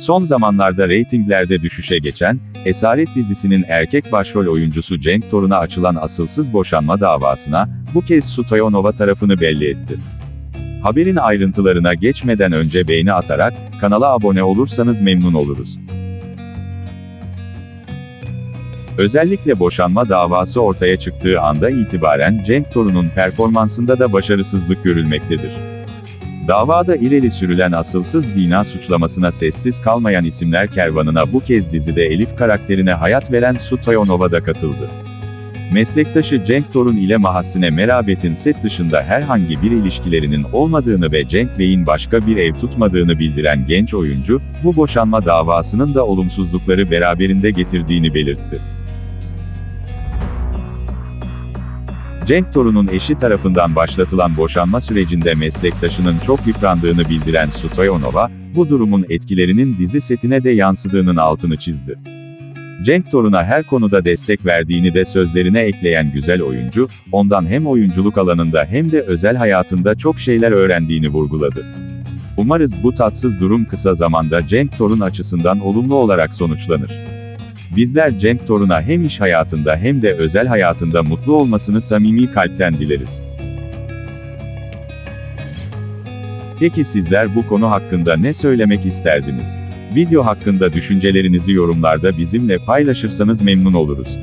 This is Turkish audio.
Son zamanlarda reytinglerde düşüşe geçen, Esaret dizisinin erkek başrol oyuncusu Cenk Torun'a açılan asılsız boşanma davasına, bu kez Sutoyonova tarafını belli etti. Haberin ayrıntılarına geçmeden önce beğeni atarak, kanala abone olursanız memnun oluruz. Özellikle boşanma davası ortaya çıktığı anda itibaren Cenk Torun'un performansında da başarısızlık görülmektedir. Davada ileri sürülen asılsız zina suçlamasına sessiz kalmayan isimler kervanına bu kez dizide Elif karakterine hayat veren Su Toyonova da katıldı. Meslektaşı Cenk Torun ile Mahasine Merabet'in set dışında herhangi bir ilişkilerinin olmadığını ve Cenk Bey'in başka bir ev tutmadığını bildiren genç oyuncu, bu boşanma davasının da olumsuzlukları beraberinde getirdiğini belirtti. Cenk Torun'un eşi tarafından başlatılan boşanma sürecinde meslektaşının çok yıprandığını bildiren Sutoyonova, bu durumun etkilerinin dizi setine de yansıdığının altını çizdi. Cenk Torun'a her konuda destek verdiğini de sözlerine ekleyen güzel oyuncu, ondan hem oyunculuk alanında hem de özel hayatında çok şeyler öğrendiğini vurguladı. Umarız bu tatsız durum kısa zamanda Cenk Torun açısından olumlu olarak sonuçlanır. Bizler Cenk Torun'a hem iş hayatında hem de özel hayatında mutlu olmasını samimi kalpten dileriz. Peki sizler bu konu hakkında ne söylemek isterdiniz? Video hakkında düşüncelerinizi yorumlarda bizimle paylaşırsanız memnun oluruz.